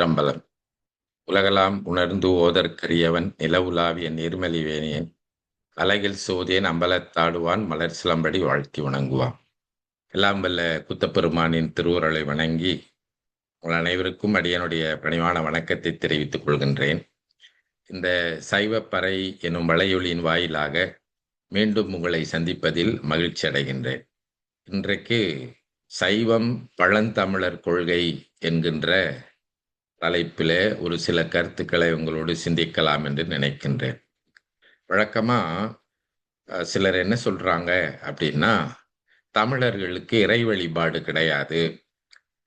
அஷ்டம்பலம். உலகலாம் உணர்ந்து ஓதற்கரியவன் நிலவுலாவிய நீர்மலிவேணியன். அலகில் சோதியன் அம்பலத்தாடுவான் மலர் சிலம்படி வாழ்த்தி வணங்குவான். எல்லாம் வல்ல குத்தப்பெருமானின் திருவுருளை வணங்கி உங்கள் அனைவருக்கும் அடியனுடைய பணிவான வணக்கத்தை தெரிவித்துக் கொள்கின்றேன். இந்த சைவப்பறை எனும் வலையொலியின் வாயிலாக மீண்டும் உங்களை சந்திப்பதில் மகிழ்ச்சி அடைகின்றேன். இன்றைக்கு சைவம் பழந்தமிழர் கொள்கை என்கின்ற தலைப்பிலே ஒரு சில கருத்துக்களை உங்களோடு சிந்திக்கலாம் என்று நினைக்கின்றேன். வழக்கமா சிலர் என்ன சொல்றாங்க அப்படின்னா தமிழர்களுக்கு இறை வழிபாடு கிடையாது.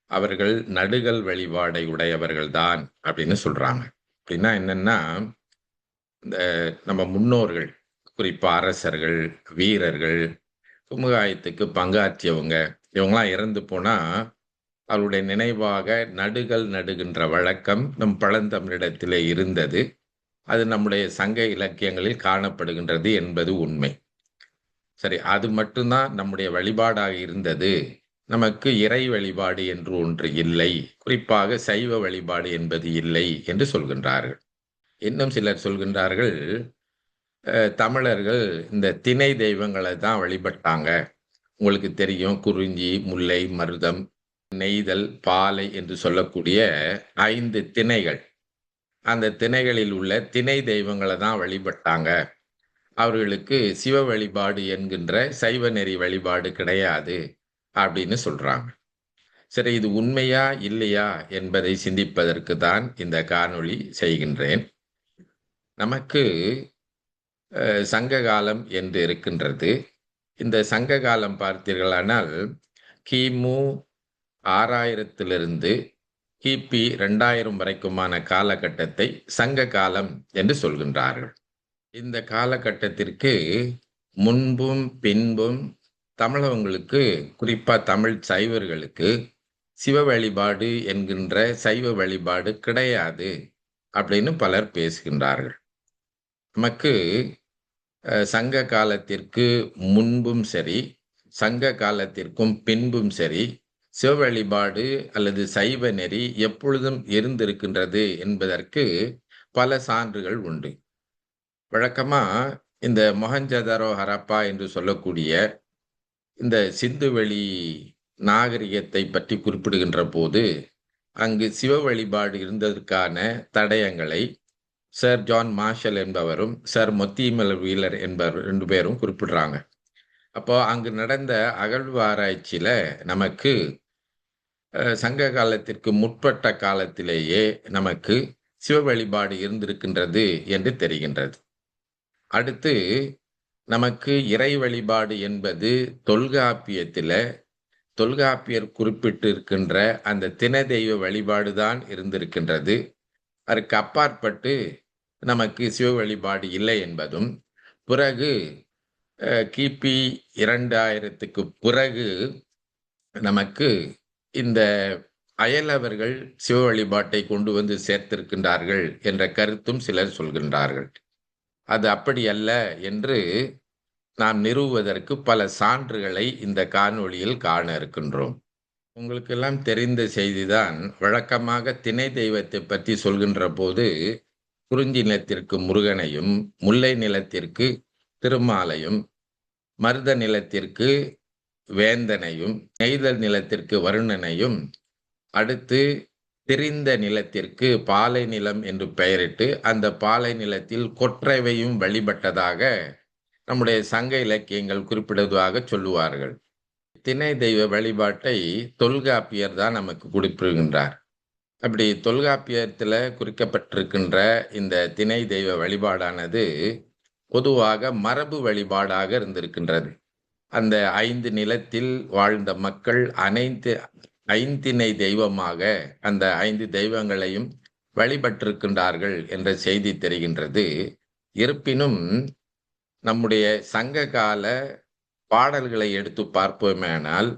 அவர்கள் நடுகள் வழிபாடை உடையவர்கள்தான் அப்படின்னு சொல்றாங்க. அப்படின்னா என்னன்னா இந்த நம்ம முன்னோர்கள் குறிப்பா அரசர்கள் வீரர்கள் குமுகாயத்துக்கு பங்காற்றியவங்க இவங்களாம் இறந்து போனா அவருடைய நினைவாக நடுகள் நடுகின்ற வழக்கம் நம் பழந்தமிழிடத்திலே இருந்தது. அது நம்முடைய சங்க இலக்கியங்களில் காணப்படுகின்றது என்பது உண்மை. சரி அது மட்டும்தான் நம்முடைய வழிபாடாக இருந்தது. நமக்கு இறை வழிபாடு என்று ஒன்று இல்லை. குறிப்பாக சைவ வழிபாடு என்பது இல்லை என்று சொல்கின்றார்கள். இன்னும் சிலர் சொல்கின்றார்கள் தமிழர்கள் இந்த திணை தெய்வங்களை தான் வழிபட்டாங்க. உங்களுக்கு தெரியும் குறிஞ்சி முல்லை மருதம் நெய்தல் பாலை என்று சொல்லக்கூடிய ஐந்து திணைகள். அந்த திணைகளில் உள்ள திணை தெய்வங்களை தான் வழிபட்டாங்க. அவர்களுக்கு சிவ வழிபாடு என்கின்ற சைவ நெறி வழிபாடு கிடையாது அப்படின்னு சொல்றாங்க. சரி இது உண்மையா இல்லையா என்பதை சிந்திப்பதற்கு தான் இந்த காணொளி செய்கின்றேன். நமக்கு சங்க காலம் என்று இருக்கின்றது. இந்த சங்க காலம் பார்த்தீர்களானால் கிமு ஆறாயிரத்திலிருந்து கிபி ரெண்டாயிரம் வரைக்குமான காலகட்டத்தை சங்க காலம் என்று சொல்கின்றார்கள். இந்த காலகட்டத்திற்கு முன்பும் பின்பும் தமிழகங்களுக்கு குறிப்பாக தமிழ் சைவர்களுக்கு சிவ வழிபாடு என்கின்ற சைவ வழிபாடு கிடையாது அப்படின்னு பலர் பேசுகின்றார்கள். நமக்கு சங்க காலத்திற்கு முன்பும் சரி சங்க காலத்திற்கும் பின்பும் சரி சிவ வழிபாடு அல்லது சைவ நெறி எப்பொழுதும் இருந்திருக்கின்றது என்பதற்கு பல சான்றுகள் உண்டு. வழக்கமா இந்த மொஹஞ்சதரோ ஹரப்பா என்று சொல்லக்கூடிய இந்த சிந்துவெளி நாகரிகத்தை பற்றி குறிப்பிடுகின்ற போது அங்கு சிவ வழிபாடு இருந்ததற்கான தடயங்களை சர் ஜான் மார்ஷல் என்பவரும் சர் மொத்திமல் வீலர் என்பவர் ரெண்டு பேரும் குறிப்பிடுறாங்க. அப்போ அங்கு நடந்த அகழ்வாராய்ச்சியில நமக்கு சங்க காலத்திற்கு முற்பட்ட காலத்திலேயே நமக்கு சிவ வழிபாடு இருந்திருக்கின்றது என்று தெரிகின்றது. அடுத்து நமக்கு இறை வழிபாடு என்பது தொல்காப்பியத்தில் தொல்காப்பியர் குறிப்பிட்டிருக்கின்ற அந்த தின தெய்வ வழிபாடுதான் இருந்திருக்கின்றது. அதற்கு அப்பாற்பட்டு நமக்கு சிவ வழிபாடு இல்லை என்பதும் பிறகு கிபி இரண்டாயிரத்துக்கு பிறகு நமக்கு இந்த அயலவர்கள் சிவ வழிபாட்டை கொண்டு வந்து சேர்த்திருக்கின்றார்கள் என்ற கருத்தும் சிலர் சொல்கின்றார்கள். அது அப்படி அல்ல என்று நாம் நிறுவுவதற்கு பல சான்றுகளை இந்த காணொளியில் காண இருக்கின்றோம். உங்களுக்கெல்லாம் தெரிந்த செய்திதான் வழக்கமாக திணை தெய்வத்தை பற்றி சொல்கின்ற போது குறிஞ்சி நிலத்திற்கு முருகனையும் முல்லை நிலத்திற்கு திருமாலையும் மருத நிலத்திற்கு வேந்தனையும் நெய்தல் நிலத்திற்கு வருணனையும் அடுத்து திரிந்த நிலத்திற்கு பாலை நிலம் என்று பெயரிட்டு அந்த பாலை நிலத்தில் கொற்றவையும் வழிபட்டதாக நம்முடைய சங்க இலக்கியங்கள் குறிப்பிடுவதாக சொல்லுவார்கள். திணை தெய்வ வழிபாட்டை தொல்காப்பியர் தான் நமக்கு குறிப்பிடுகின்றார் அப்படி தொல்காப்பியத்தில் குறிக்கப்பட்டிருக்கின்ற இந்த திணை தெய்வ வழிபாடானது பொதுவாக மரபு வழிபாடாக இருந்திருக்கின்றது. அந்த ஐந்து நிலத்தில் வாழ்ந்த மக்கள் அனைத்து ஐந்திணை தெய்வமாக அந்த ஐந்து தெய்வங்களையும் வழிபட்டிருக்கின்றார்கள் என்ற செய்தி தெரிகின்றது. இருப்பினும் நம்முடைய சங்க கால பாடல்களை எடுத்து பார்ப்போமேனால்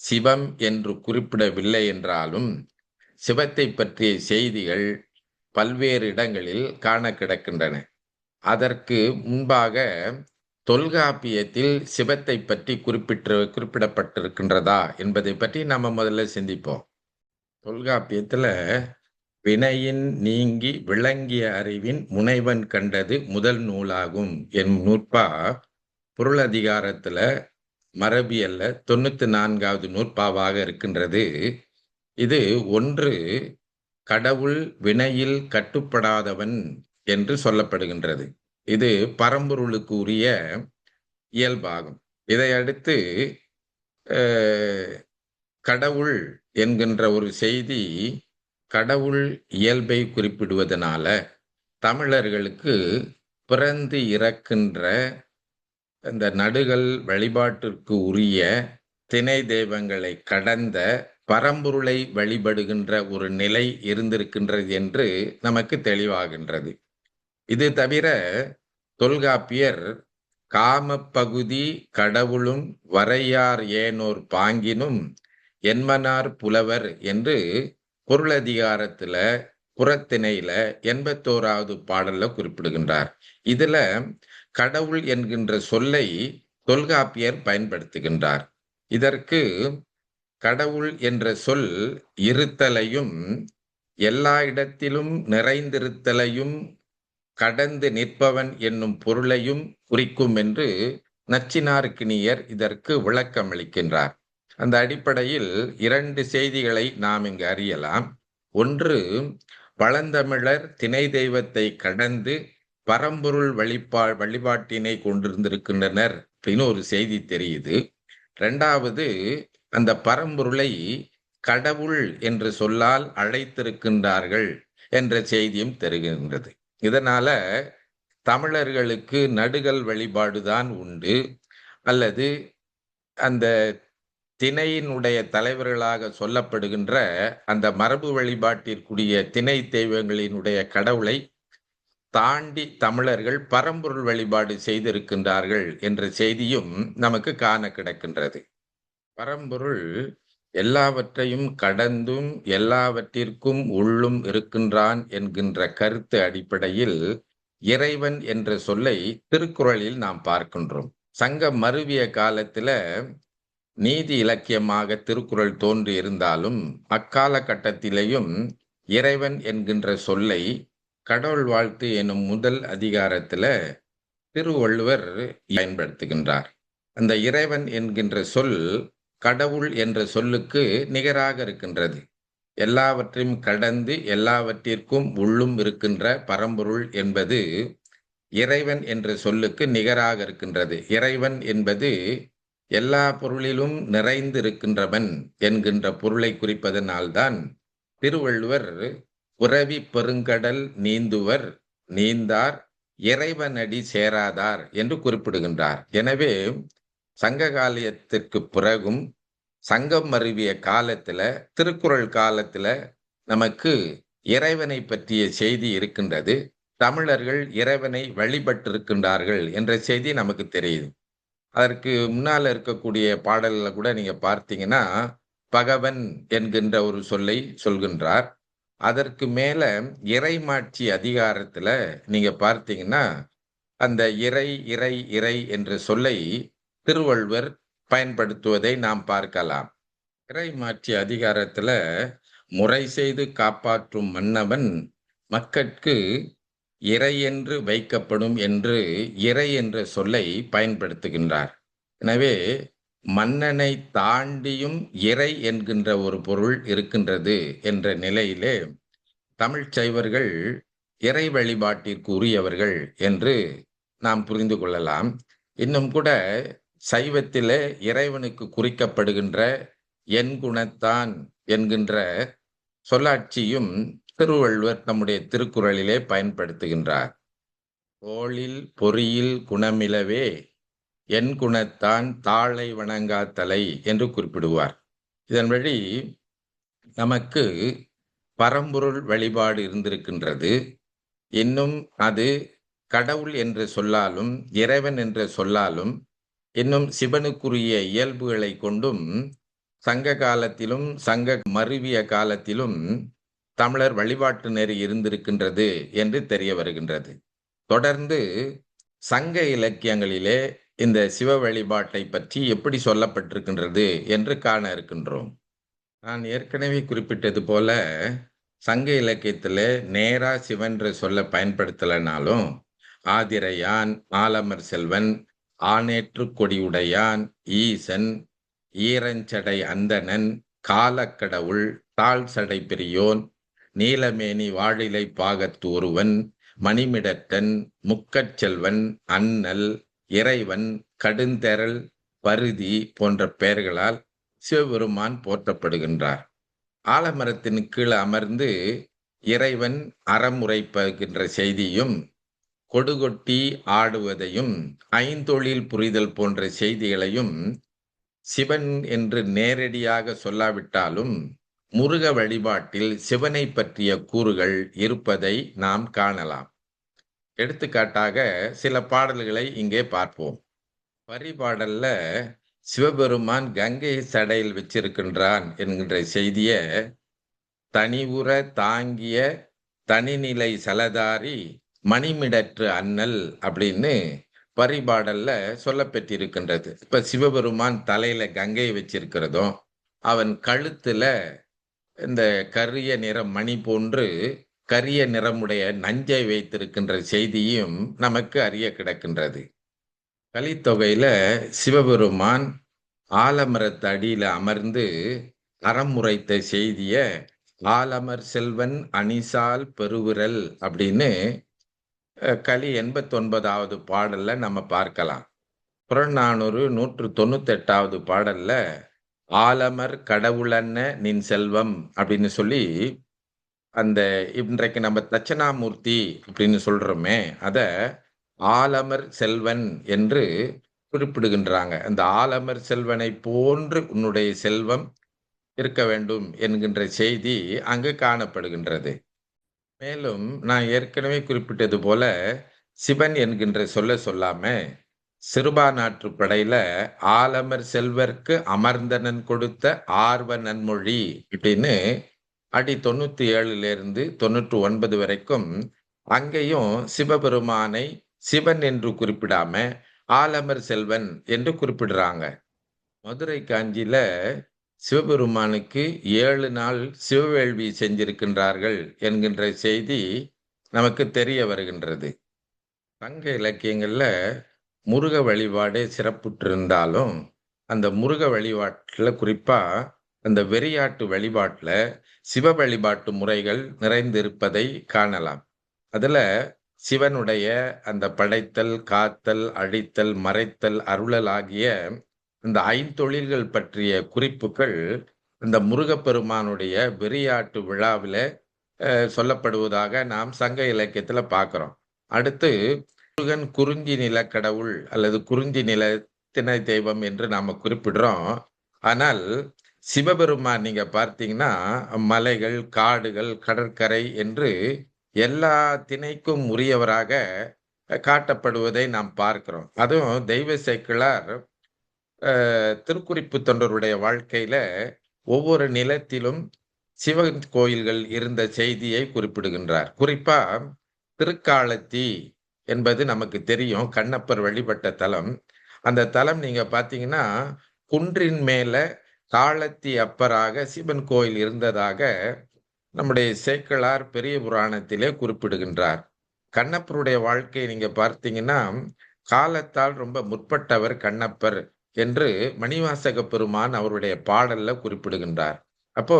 சிவம் என்று குறிப்பிடவில்லை என்றாலும் சிவத்தை பற்றிய செய்திகள் பல்வேறு இடங்களில் காண கிடக்கின்றன. அதற்கு முன்பாக தொல்காப்பியத்தில் சிவத்தை பற்றி குறிப்பிட்டு குறிப்பிடப்பட்டிருக்கின்றதா என்பதை பற்றி நாம் முதல்ல சிந்திப்போம். தொல்காப்பியத்தில் வினையின் நீங்கி விளங்கிய அறிவின் முனைவன் கண்டது முதல் நூலாகும் என் நூற்பா. பொருளதிகாரத்தில் மரபியல்ல தொண்ணூற்றி நான்காவது நூற்பாவாக இருக்கின்றது. இது ஒன்று கடவுள் வினையில் கட்டுப்படாதவன் என்று சொல்லப்படுகின்றது. இது பரம்பொருளுக்கு உரிய இயல்பாகும். இதையடுத்து கடவுள் என்கின்ற ஒரு செய்தி கடவுள் இயல்பை குறிப்பிடுவதனால தமிழர்களுக்கு பிறந்து இறக்கின்ற இந்த நடுகள் வழிபாட்டிற்கு உரிய திணை தெய்வங்களை கடந்த பரம்பொருளை வழிபடுகின்ற ஒரு நிலை இருந்திருக்கின்றது என்று நமக்கு தெளிவாகின்றது. இது தவிர தொல்காப்பியர் காமப்பகுதி கடவுளும் வரையார் ஏனோர் பாங்கினும் என்மனார் புலவர் என்று பொருளதிகாரத்துல புறத்திணையில எண்பத்தோராவது பாடல்ல குறிப்பிடுகின்றார். இதுல கடவுள் என்கின்ற சொல்லை தொல்காப்பியர் பயன்படுத்துகின்றார். இதற்கு கடவுள் என்ற சொல் இருத்தலையும் எல்லா இடத்திலும் நிறைந்திருத்தலையும் கடந்து நிற்பவன் என்னும் பொருளையும் குறிக்கும் என்று நச்சினார்கிணியர் இதற்கு விளக்கம் அளிக்கின்றார் அந்த அடிப்படையில் இரண்டு செய்திகளை நாம் இங்கு அறியலாம். ஒன்று பழந்தமிழர் திணை தெய்வத்தை கடந்து பரம்பொருள் வழிபா வழிபாட்டினை கொண்டிருந்திருக்கின்றனர் இன்னொரு செய்தி தெரியுது. ரெண்டாவது அந்த பரம்பொருளை கடவுள் என்று சொல்லால் அழைத்திருக்கின்றார்கள் என்ற செய்தியும் தெரிகின்றது. இதனால தமிழர்களுக்கு நடுகல் வழிபாடுதான் உண்டு. அல்லது அந்த திணையினுடைய தலைவர்களாக சொல்லப்படுகின்ற அந்த மரபு வழிபாட்டிற்குரிய திணை தெய்வங்களினுடைய கடவுளை தாண்டி தமிழர்கள் பரம்பொருள் வழிபாடு செய்திருக்கின்றார்கள் என்ற செய்தியும் நமக்கு காண கிடக்கின்றது. பரம்பொருள் எல்லாவற்றையும் கடந்தும் எல்லாவற்றிற்கும் உள்ளும் இருக்கின்றான் என்கின்ற கருத்து அடிப்படையில் இறைவன் என்ற சொல்லை திருக்குறளில் நாம் பார்க்கின்றோம். சங்க மருவிய காலத்துல நீதி இலக்கியமாக திருக்குறள் தோன்றி இருந்தாலும் அக்கால கட்டத்திலேயும் இறைவன் என்கின்ற சொல்லை கடவுள் வாழ்த்து எனும் முதல் அதிகாரத்துல திருவள்ளுவர் பயன்படுத்துகின்றார். அந்த இறைவன் என்கின்ற சொல் கடவுள் என்ற சொல்லுக்கு நிகராக இருக்கின்றது. எல்லாவற்றையும் கடந்து எல்லாவற்றிற்கும் உள்ளும் இருக்கின்ற பரம்பொருள் என்பது இறைவன் என்ற சொல்லுக்கு நிகராக இருக்கின்றது. இறைவன் என்பது எல்லா பொருளிலும் நிறைந்து இருக்கின்றவன் என்கின்ற பொருளை குறிப்பதனால்தான் திருவள்ளுவர் உறவி பெருங்கடல் நீந்துவர் நீந்தார் இறைவனடி சேராதார் என்று குறிப்பிடுகின்றார். எனவே சங்ககாலயத்திற்கு பிறகும் சங்கம் அருவிய காலத்துல திருக்குறள் காலத்துல நமக்கு இறைவனை பற்றிய செய்தி இருக்கின்றது. தமிழர்கள் இறைவனை வழிபட்டிருக்கின்றார்கள் என்ற செய்தி நமக்கு தெரியுது. அதற்கு முன்னால் இருக்கக்கூடிய பாடலில் கூட நீங்கள் பார்த்தீங்கன்னா பகவன் என்கின்ற ஒரு சொல்லை சொல்கின்றார். அதற்கு மேலே இறைமாட்சி அதிகாரத்தில் நீங்கள் பார்த்தீங்கன்னா அந்த இறை இறை இறை என்ற சொல்லை திருவள்ளுவர் பயன்படுத்துவதை நாம் பார்க்கலாம். இறை மாற்றி அதிகாரத்துல முறை செய்து காப்பாற்றும் மன்னவன் மக்கட்கு இறை என்று வைக்கப்படும் என்று இறை என்ற சொல்லை பயன்படுத்துகின்றார். எனவே மன்னனை தாண்டியும் இறை என்கின்ற ஒரு பொருள் இருக்கின்றது என்ற நிலையிலே தமிழ் சைவர்கள் இறை வழிபாட்டிற்கு உரியவர்கள் என்று நாம் புரிந்து கொள்ளலாம். இன்னும் கூட சைவத்திலே இறைவனுக்கு குறிக்கப்படுகின்ற என் குணத்தான் என்கின்ற சொல்லாட்சியும் திருவள்ளுவர் நம்முடைய திருக்குறளிலே பயன்படுத்துகின்றார். தோளில் பொறியில் குணமிலவே என் குணத்தான் தாளை வணங்காத்தலை என்று குறிப்பிடுவார். இதன் வழி நமக்கு பரம்பொருள் வழிபாடு இருந்திருக்கின்றது. இன்னும் அது கடவுள் என்று சொல்லாலும் இறைவன் என்று சொல்லாலும் இன்னும் சிவனுக்குரிய இயல்புகளை கொண்டும் சங்க காலத்திலும் சங்க மருவிய காலத்திலும் தமிழர் வழிபாட்டு நெறி இருந்திருக்கின்றது என்று தெரிய வருகின்றது. தொடர்ந்து சங்க இலக்கியங்களிலே இந்த சிவ வழிபாட்டை பற்றி எப்படி சொல்லப்பட்டிருக்கின்றது என்று காண இருக்கின்றோம். நான் ஏற்கனவே குறிப்பிட்டது போல சங்க இலக்கியத்தில் நேரா சிவன்ற சொல்ல பயன்படுத்தலைனாலும் ஆதிரையான் ஆலமர் செல்வன் ஆனேற்று கொடியுடையான் ஈசன் ஈரஞ்சடை அந்தணன் காலக்கடவுள் தாழ் சடை பெரியோன் நீலமேனி வாழிலை பாகத்து ஒருவன் மணிமிடத்தன் முக்கச்செல்வன் அண்ணல் இறைவன் கடுந்தெரல் பருதி போன்ற பெயர்களால் சிவபெருமான் போற்றப்படுகின்றார். ஆலமரத்தின் கீழ் அமர்ந்து இறைவன் அறமுறைப்படுகின்ற செய்தியும் கொடுகொட்டி ஆடுவதையும் ஐந்தொழில் புரிதல் போன்ற செய்திகளையும் சிவன் என்று நேரடியாக சொல்லாவிட்டாலும் முருக வழிபாட்டில் சிவனை பற்றிய கூறுகள் இருப்பதை நாம் காணலாம். எடுத்துக்காட்டாக சில பாடல்களை இங்கே பார்ப்போம். பரிபாடல்ல சிவபெருமான் கங்கை சடையில் வச்சிருக்கின்றான் என்கின்ற செய்திய தனிவுற தாங்கிய தனிநிலை சலதாரி மணிமிடற்று அண்ணல் அப்படின்னு பரிபாடல்ல சொல்லப்பெற்றிருக்கின்றது. இப்ப சிவபெருமான் தலையில கங்கை வச்சிருக்கிறதும் அவன் கழுத்துல இந்த கரிய நிற மணி போன்று கரிய நிறமுடைய நஞ்சை வைத்திருக்கின்ற செய்தியும் நமக்கு அறிய கிடக்கின்றது. கலித்தொகையில சிவபெருமான் ஆலமரத்து அடியில அமர்ந்து அறமுறைத்த செய்திய ஆலமர் செல்வன் அணிசால் பெருவிரல் அப்படின்னு களி எண்பத்தொன்பதாவது பாடலில் பாடல்ல நம்ம பார்க்கலாம். புறநானூறு நூற்று தொண்ணூத்தெட்டாவது பாடலில் பாடல்ல ஆலமர் கடவுளன்ன நின் செல்வம் அப்படின்னு சொல்லி அந்த இன்றைக்கு நம்ம தட்சணாமூர்த்தி அப்படின்னு சொல்றோமே அத ஆலமர் செல்வன் என்று குறிப்பிடுகின்றாங்க. அந்த ஆலமர் செல்வனை போன்று உன்னுடைய செல்வம் இருக்க வேண்டும் என்கின்ற செய்தி அங்கு காணப்படுகின்றது. மேலும் நான் ஏற்கனவே குறிப்பிட்டது போல சிவன் என்கின்ற சொல்ல சொல்லாம சிறுபா நாற்று படையில ஆலமர் செல்வர்க்கு அமர்ந்தனன் கொடுத்த ஆர்வ நன்மொழி அப்படின்னு அடி தொண்ணூத்தி ஏழுல இருந்து தொண்ணூற்று ஒன்பது வரைக்கும் அங்கேயும் சிவபெருமானை சிவன் என்று குறிப்பிடாம ஆலமர் செல்வன் என்று குறிப்பிடுறாங்க. மதுரை காஞ்சியில சிவபெருமானுக்கு ஏழு நாள் சிவவேள்வி செஞ்சிருக்கின்றார்கள் என்கின்ற செய்தி நமக்கு தெரிய வருகின்றது. சங்க இலக்கியங்களில் முருக வழிபாடே சிறப்புற்றிருந்தாலும் அந்த முருக வழிபாட்டில் குறிப்பாக அந்த வெறியாட்டு வழிபாட்டில் சிவ வழிபாட்டு முறைகள் நிறைந்திருப்பதை காணலாம். அதில் சிவனுடைய அந்த படைத்தல் காத்தல் அழித்தல் மறைத்தல் அருளல் ஆகிய இந்த ஐந்தொழில்கள் பற்றிய குறிப்புகள் இந்த முருகப்பெருமானுடைய வெறியாட்டு விழாவில் சொல்லப்படுவதாக நாம் சங்க இலக்கியத்தில் பார்க்குறோம் அடுத்து முருகன் குறிஞ்சி நிலக்கடவுள் அல்லது குறிஞ்சி நில திணை தெய்வம் என்று நாம் குறிப்பிடுறோம். ஆனால் சிவபெருமான் நீங்கள் பார்த்தீங்கன்னா மலைகள் காடுகள் கடற்கரை என்று எல்லா திணைக்கும் உரியவராக காட்டப்படுவதை நாம் பார்க்கிறோம். அதுவும் தெய்வ சேக்கிழார் திருக்குறிப்பு தொண்டருடைய வாழ்க்கையில ஒவ்வொரு நிலத்திலும் சிவன் கோயில்கள் இருந்த செய்தியை குறிப்பிடுகின்றார். குறிப்பா திருக்காலத்தி என்பது நமக்கு தெரியும். கண்ணப்பர் வழிபட்ட தலம். அந்த தலம் நீங்க பாத்தீங்கன்னா குன்றின் மேல காலத்தி அப்பராக சிவன் கோயில் இருந்ததாக நம்முடைய சேக்கலார் பெரிய புராணத்திலே குறிப்பிடுகின்றார். கண்ணப்பருடைய வாழ்க்கையை நீங்க பார்த்தீங்கன்னா காலத்தால் ரொம்ப முற்பட்டவர் கண்ணப்பர். என்று மணிவாசக பெருமான் அவருடைய பாடல்ல குறிப்பிடுகின்றார். அப்போ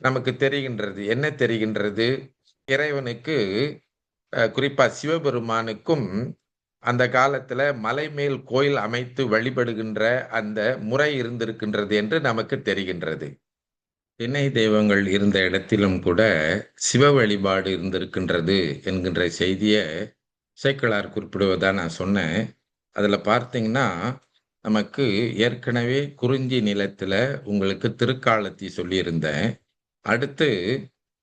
நமக்கு தெரிகின்றது என்ன தெரிகின்றது? இறைவனுக்கு குறிப்பா சிவபெருமானுக்கும் அந்த காலத்துல மலை மேல் கோயில் அமைத்து வழிபடுகின்ற அந்த முறை இருந்திருக்கின்றது என்று நமக்கு தெரிகின்றது. திணை தெய்வங்கள் இருந்த இடத்திலும் கூட சிவ வழிபாடு இருந்திருக்கின்றது என்கின்ற செய்தியை சேக்கலார் குறிப்பிடுவதா நான் சொன்னேன். அதில் பார்த்தீங்கன்னா நமக்கு ஏற்கனவே குறிஞ்சி நிலத்துல உங்களுக்கு திருக்காலத்தி சொல்லியிருந்தேன். அடுத்து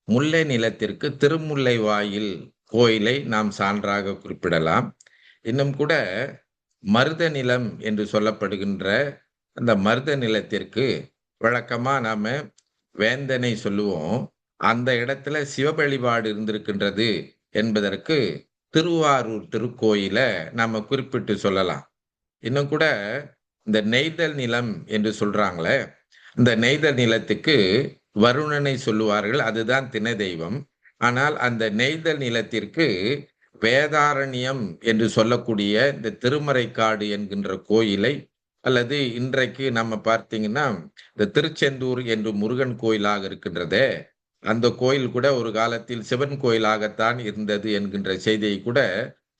முல்லை நிலத்திற்கு திருமுல்லை வாயில் கோயிலை நாம் சான்றாக குறிப்பிடலாம். இன்னும் கூட மருத நிலம் என்று சொல்லப்படுகின்ற அந்த மருத நிலத்திற்கு வழக்கமாக நாம் வேந்தனை சொல்லுவோம். அந்த இடத்துல சிவ வழிபாடு இருந்திருக்கின்றது என்பதற்கு திருவாரூர் திருக்கோயில நாம குறிப்பிட்டு சொல்லலாம். இன்னும் கூட இந்த நெய்தல் நிலம் என்று சொல்றாங்களே இந்த நெய்தல் நிலத்துக்கு வருணனை சொல்லுவார்கள் அதுதான் தின தெய்வம் ஆனால் அந்த நெய்தல் நிலத்திற்கு வேதாரண்யம் என்று சொல்லக்கூடிய இந்த திருமறைக்காடு என்கின்ற கோயிலை அல்லது இன்றைக்கு நம்ம பார்த்தீங்கன்னா இந்த திருச்செந்தூர் என்று முருகன் கோயிலாக இருக்கின்றதே அந்த கோயில் கூட ஒரு காலத்தில் சிவன் கோயிலாகத்தான் இருந்தது என்கின்ற செய்தியை கூட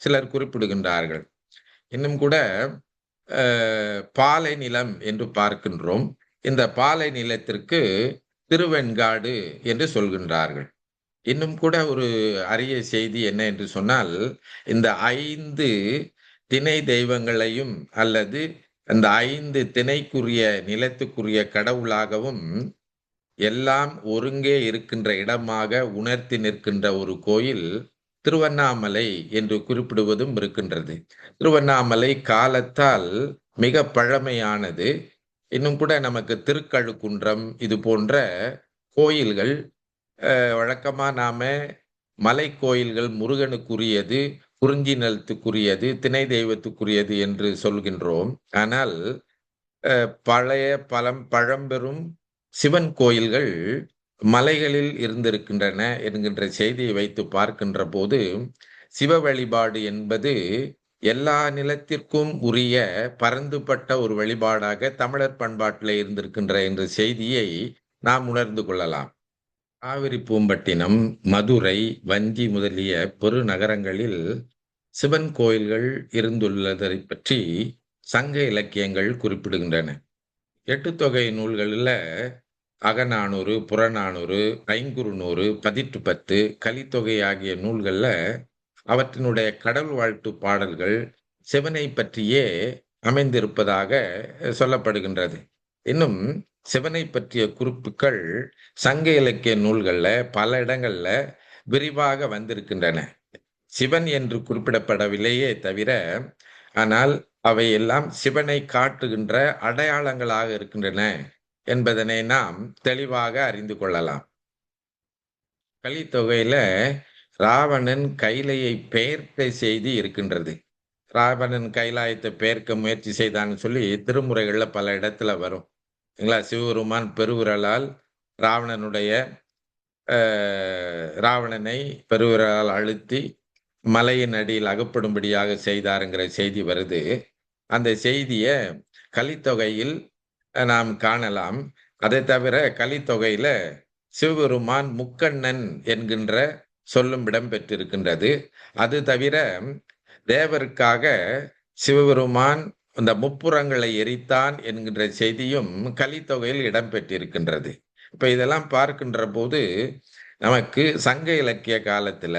சிலர் குறிப்பிடுகின்றார்கள். இன்னும் கூட பாலை நிலம் என்று பார்க்கின்றோம். இந்த பாலை நிலத்திற்கு திருவெண்காடு என்று சொல்கின்றார்கள். இன்னும் கூட ஒரு அரிய செய்தி என்ன என்று சொன்னால் இந்த ஐந்து திணை தெய்வங்களையும் அல்லது அந்த ஐந்து திணைக்குரிய நிலத்துக்குரிய கடவுளாகவும் எல்லாம் ஒருங்கே இருக்கின்ற இடமாக உணர்த்தி நிற்கின்ற ஒரு கோயில் திருவண்ணாமலை என்று குறிப்பிடுவதும் இருக்கின்றது. திருவண்ணாமலை காலத்தால் மிக பழமையானது. இன்னும் கூட நமக்கு திருக்கழுக்குன்றம் இது போன்ற கோயில்கள் வழக்கமாக வழக்கமா நாம மலை கோயில்கள் முருகனுக்குரியது குறிஞ்சி நிலத்துக்குரியது திணை தெய்வத்துக்குரியது என்று சொல்கின்றோம். ஆனால் பழைய பழம் பழம்பெரும் சிவன் கோயில்கள் மலைகளில் இருந்திருக்கின்றன என்கின்ற செய்தியை வைத்து பார்க்கின்ற போது சிவ வழிபாடு என்பது எல்லா நிலத்திற்கும் உரிய பரந்துபட்ட ஒரு வழிபாடாக தமிழர் பண்பாட்டில் இருந்திருக்கின்ற என்ற செய்தியை நாம் உணர்ந்து கொள்ளலாம். காவிரி பூம்பட்டினம் மதுரை வஞ்சி முதலிய பெருநகரங்களில் சிவன் கோயில்கள் இருந்துள்ளதை பற்றி சங்க இலக்கியங்கள் குறிப்பிடுகின்றன. எட்டுத்தொகை நூல்களில் அகநானூறு புறநானூறு ஐங்குறுநூறு பதிட்டு பத்து கலித்தொகை ஆகிய நூல்களில் அவற்றினுடைய கடல் வாழ்த்து பாடல்கள் சிவனை பற்றியே அமைந்திருப்பதாக சொல்லப்படுகின்றது. இன்னும் சிவனை பற்றிய குறிப்புகள் சங்க இலக்கிய நூல்களில் பல இடங்களில் விரிவாக வந்திருக்கின்றன. சிவன் என்று குறிப்பிடப்படவில்லையே தவிர ஆனால் அவையெல்லாம் சிவனை காட்டுகின்ற அடையாளங்களாக இருக்கின்றன. என்பதனை நாம் தெளிவாக அறிந்து கொள்ளலாம். கலித்தொகையில ராவணன் கைலையை பெயர்த்த செய்தி இருக்கின்றது. ராவணன் கைலாயத்தை பெயர்க்க முயற்சி செய்தான்னு சொல்லி திருமுறைகளில் பல இடத்துல வரும். எங்களா சிவபெருமான் பெருவிரலால் ராவணனுடைய ராவணனை பெருவிரலால் அழுத்தி மலையின் அடியில் அகப்படும்படியாக செய்தாருங்கிற செய்தி வருது. அந்த செய்தியை கலித்தொகையில் நாம் காணலாம். அதை தவிர கலித்தொகையில சிவபெருமான் முக்கண்ணன் என்கின்ற சொல்லும் இடம் பெற்றிருக்கின்றது. அது தவிர தேவருக்காக சிவபெருமான் அந்த முப்புறங்களை எரித்தான் என்கின்ற செய்தியும் கலித்தொகையில் இடம்பெற்றிருக்கின்றது இப்ப இதெல்லாம் பார்க்கின்ற போது நமக்கு சங்க இலக்கிய காலத்துல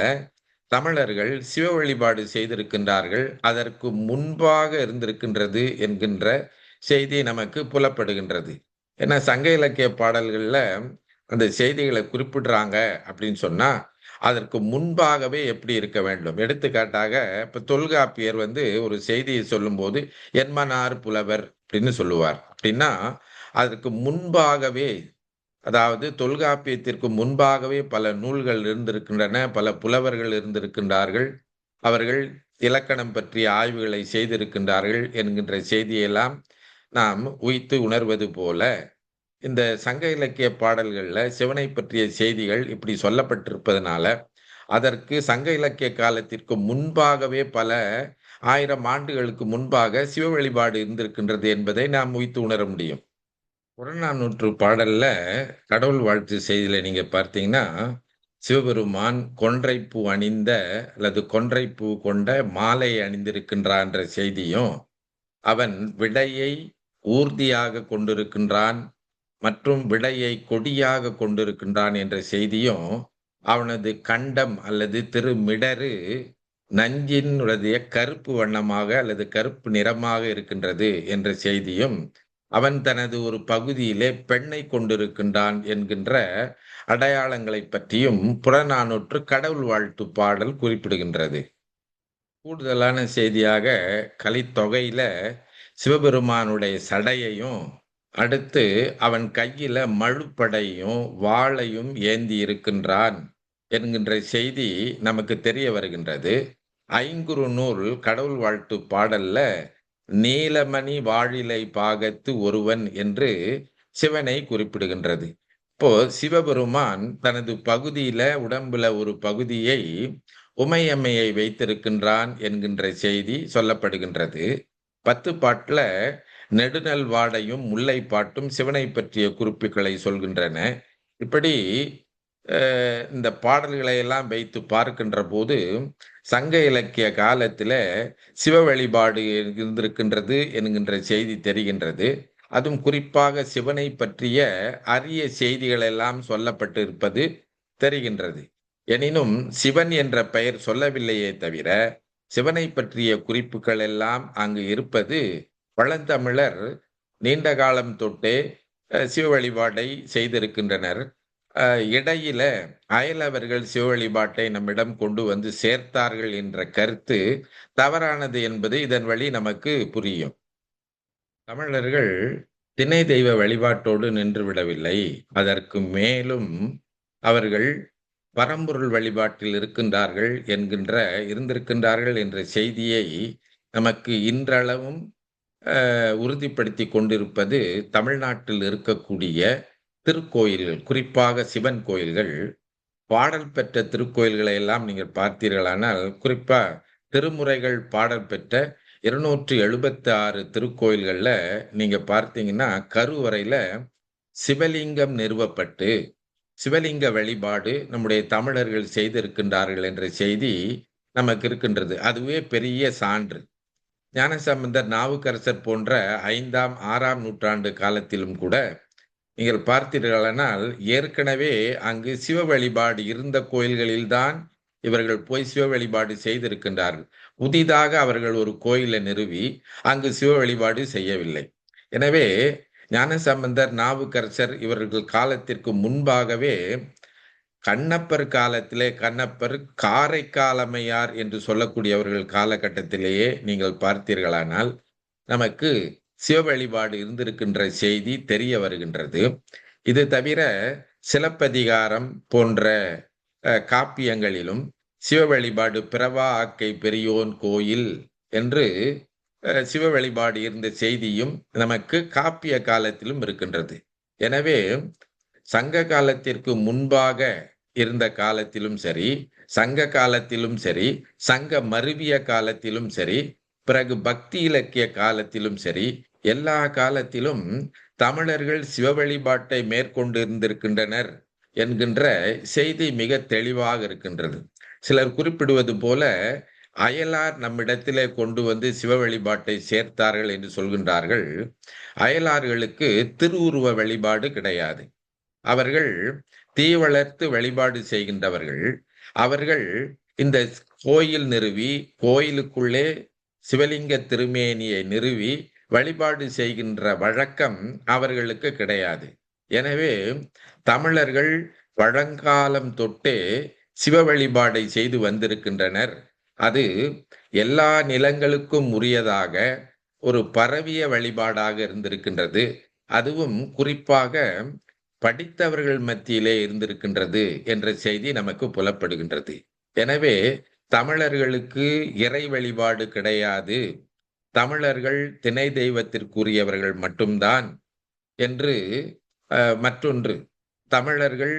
தமிழர்கள் சிவ வழிபாடு செய்திருக்கின்றார்கள். அதற்கு முன்பாக இருந்திருக்கின்றது என்கின்ற செய்தி நமக்கு புலப்படுகின்றது. ஏன்னா சங்க இலக்கிய பாடல்களில் அந்த செய்திகளை குறிப்பிடுறாங்க அப்படின்னு சொன்னால் அதற்கு முன்பாகவே எப்படி இருக்க வேண்டும்? எடுத்துக்காட்டாக இப்போ தொல்காப்பியர் வந்து ஒரு செய்தியை சொல்லும்போது என்மனார் புலவர் அப்படின்னு சொல்லுவார். அப்படின்னா அதற்கு முன்பாகவே அதாவது தொல்காப்பியத்திற்கு முன்பாகவே பல நூல்கள் இருந்திருக்கின்றன பல புலவர்கள் இருந்திருக்கின்றார்கள். அவர்கள் இலக்கணம் பற்றிய ஆய்வுகளை செய்திருக்கின்றார்கள் என்கின்ற செய்தியெல்லாம் நாம் உய்த்து உணர்வது போல இந்த சங்க இலக்கிய பாடல்களில் சிவனை பற்றிய செய்திகள் இப்படி சொல்லப்பட்டிருப்பதனால அதற்கு சங்க இலக்கிய காலத்திற்கு முன்பாகவே பல ஆயிரம் ஆண்டுகளுக்கு முன்பாக சிவ வழிபாடு இருந்திருக்கின்றது என்பதை நாம் உய்த்து உணர முடியும். புறநானூற்று பாடல்ல கடவுள் வாழ்த்து செய்தியில நீங்க பார்த்தீங்கன்னா சிவபெருமான் கொன்றைப்பூ அணிந்த அல்லது கொன்றைப்பூ கொண்ட மாலை அணிந்திருக்கின்றான்ற செய்தியும் அவன் விடையை ஊர்தியாக கொண்டிருக்கின்றான் மற்றும் விடையை கொடியாக கொண்டிருக்கின்றான் என்ற செய்தியும் அவனது கண்டம் அல்லது திருமிடரு நஞ்சினுடைய கருப்பு வண்ணமாக அல்லது கருப்பு நிறமாக இருக்கின்றது என்ற செய்தியும் அவன் தனது ஒரு பகுதியிலே பெண்ணை கொண்டிருக்கின்றான் என்கின்ற அடையாளங்களை பற்றியும் புறநானூற்று கடவுள் வாழ்த்து பாடல் குறிப்பிடுகின்றது. கூடுதலான செய்தியாக கலித்தொகையில சிவபெருமானுடைய சடையையும் அடுத்து அவன் கையில மழுப்படையும் வாளையும் ஏந்தி இருக்கின்றான் என்கின்ற செய்தி நமக்கு தெரிய வருகின்றது. ஐங்குறு நூல் கடவுள் வாழ்த்து பாடல்ல நீலமணி வாழிலை பாகத்து ஒருவன் என்று சிவனை குறிப்பிடுகின்றது. இப்போ சிவபெருமான் தனது பகுதியில உடம்புல ஒரு பகுதியை உமையம்மையை வைத்திருக்கின்றான் என்கின்ற செய்தி சொல்லப்படுகின்றது. பத்து பாட்டில் நெடுநல் வாடையும் முல்லை பாட்டும் சிவனை பற்றிய குறிப்புகளை சொல்கின்றன. இப்படி இந்த பாடல்களை எல்லாம் வைத்து பார்க்கின்ற போது சங்க இலக்கிய காலத்தில் சிவ வழிபாடு இருந்திருக்கின்றது என்கின்ற செய்தி தெரிகின்றது. அதுவும் குறிப்பாக சிவனை பற்றிய அரிய செய்திகள் எல்லாம் சொல்லப்பட்டு இருப்பது தெரிகின்றது. எனினும் சிவன் என்ற பெயர் சொல்லவில்லையே தவிர சிவனை பற்றிய குறிப்புகள் எல்லாம் அங்கு இருப்பது பழந்தமிழர் நீண்ட காலம் தொட்டே சிவ வழிபாட்டை செய்திருக்கின்றனர். இடையில அயலவர்கள் சிவ வழிபாட்டை நம்மிடம் கொண்டு வந்து சேர்த்தார்கள் என்ற கருத்து தவறானது என்பது இதன் வழி நமக்கு புரியும். தமிழர்கள் திணை தெய்வ வழிபாட்டோடு நின்று விடவில்லை. அதற்கு மேலும் அவர்கள் பரம்பொருள் வழிபாட்டில் இருக்கின்றார்கள் என்கின்ற இருந்திருக்கின்றார்கள் என்ற செய்தியை நமக்கு இன்றளவும் உறுதிப்படுத்தி கொண்டிருப்பது தமிழ்நாட்டில் இருக்கக்கூடிய திருக்கோயில்கள் குறிப்பாக சிவன் கோயில்கள். பாடல் பெற்ற திருக்கோயில்களை எல்லாம் நீங்கள் பார்த்தீர்களானால் குறிப்பாக திருமுறைகள் பாடல் பெற்ற இருநூற்றி எழுபத்தி ஆறு திருக்கோயில்களில் நீங்கள் பார்த்தீங்கன்னா கருவறையில் சிவலிங்கம் நிறுவப்பட்டு சிவலிங்க வழிபாடு நம்முடைய தமிழர்கள் செய்திருக்கின்றார்கள் என்ற செய்தி நமக்கு இருக்கின்றது. அதுவே பெரிய சான்று. ஞானசம்பந்தர் நாவுக்கரசர் போன்ற ஐந்தாம் ஆறாம் நூற்றாண்டு காலத்திலும் கூட நீங்கள் பார்த்தீர்களானால் ஏற்கனவே அங்கு சிவ வழிபாடு இருந்த கோயில்களில்தான் இவர்கள் போய் சிவ வழிபாடு செய்திருக்கின்றார்கள். புதிதாக அவர்கள் ஒரு கோயிலை நிறுவி அங்கு சிவ வழிபாடு செய்யவில்லை. எனவே ஞானசம்பந்தர் நாவுக்கரசர் இவர்கள் காலத்திற்கு முன்பாகவே கண்ணப்பர் காலத்திலே கண்ணப்பர் காரைக்காலமையார் என்று சொல்லக்கூடியவர்கள் காலகட்டத்திலேயே நீங்கள் பார்த்தீர்களானால் நமக்கு சிவ வழிபாடு இருந்திருக்கின்ற செய்தி தெரிய வருகின்றது. இது தவிர சிலப்பதிகாரம் போன்ற காப்பியங்களிலும் சிவ வழிபாடு பிறவா ஆக்கை பெரியோன் கோயில் என்று சிவ வழிபாடு இருந்த செய்தியும் நமக்கு காப்பிய காலத்திலும் இருக்கின்றது. எனவே சங்க காலத்திற்கு முன்பாக இருந்த காலத்திலும் சரி சங்க காலத்திலும் சரி சங்க மருவிய காலத்திலும் சரி பிறகு பக்தி இலக்கிய காலத்திலும் சரி எல்லா காலத்திலும் தமிழர்கள் சிவ வழிபாட்டை மேற்கொண்டு இருந்திருக்கின்றனர் என்கின்ற செய்தி மிக தெளிவாக இருக்கின்றது. சிலர் குறிப்பிடுவது போல அயலார் நம்மிடத்திலே கொண்டு வந்து சிவ வழிபாட்டை சேர்த்தார்கள் என்று சொல்கின்றார்கள். அயலார்களுக்கு திருவுருவ வழிபாடு கிடையாது. அவர்கள் தீ வளர்த்து வழிபாடு செய்கின்றவர்கள். அவர்கள் இந்த கோயில் நிறுவி கோயிலுக்குள்ளே சிவலிங்க திருமேனியை நிறுவி வழிபாடு செய்கின்ற வழக்கம் அவர்களுக்கு கிடையாது. எனவே தமிழர்கள் பழங்காலம் தொட்டே சிவ வழிபாடை செய்து வந்திருக்கின்றனர். அது எல்லா நிலங்களுக்கும் உரியதாக ஒரு பரவிய வழிபாடாக இருந்திருக்கின்றது. அதுவும் குறிப்பாக படித்தவர்கள் மத்தியிலே இருந்திருக்கின்றது என்ற செய்தி நமக்கு புலப்படுகின்றது. எனவே தமிழர்களுக்கு இறை வழிபாடு கிடையாது. தமிழர்கள் திணை தெய்வத்திற்குரியவர்கள் மட்டும்தான் என்று மற்றொன்று தமிழர்கள்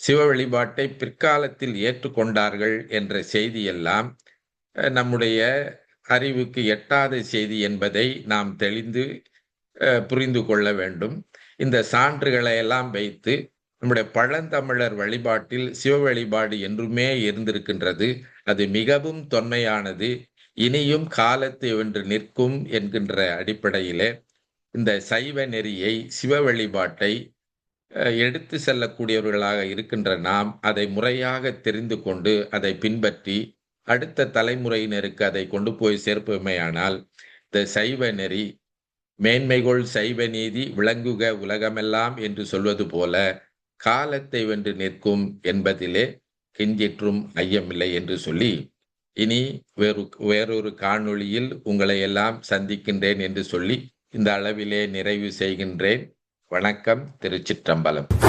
சிவ வழிபாட்டை பிற்காலத்தில் ஏற்றுக்கொண்டார்கள் என்ற செய்தியெல்லாம் நம்முடைய அறிவுக்கு எட்டாத செய்தி என்பதை நாம் தெளிந்து புரிந்து கொள்ள வேண்டும். இந்த சான்றுகளை எல்லாம் வைத்து நம்முடைய பழந்தமிழர் வழிபாட்டில் சிவ வழிபாடு என்றுமே இருந்திருக்கின்றது. அது மிகவும் தொன்மையானது. இனியும் காலத்தை வென்று நிற்கும் என்கின்ற அடிப்படையிலே இந்த சைவ நெறியை சிவ வழிபாட்டை எடுத்து செல்லக்கூடியவர்களாக இருக்கின்ற நாம் அதை முறையாக தெரிந்து கொண்டு அதை பின்பற்றி அடுத்த தலைமுறையினருக்கு அதை கொண்டு போய் சேர்ப்போமேயானால் இந்த சைவ நெறி மேன்மைகொள் சைவ நீதி விளங்குக உலகமெல்லாம் என்று சொல்வது போல காலத்தை வென்று நிற்கும் என்பதிலே கிஞ்சிற்றும் ஐயமில்லை என்று சொல்லி இனி வேறு வேறொரு காணொளியில் உங்களை எல்லாம் சந்திக்கின்றேன் என்று சொல்லி இந்த அளவிலே நிறைவு செய்கின்றேன். வணக்கம் திருச்சிற்றம்பலம்.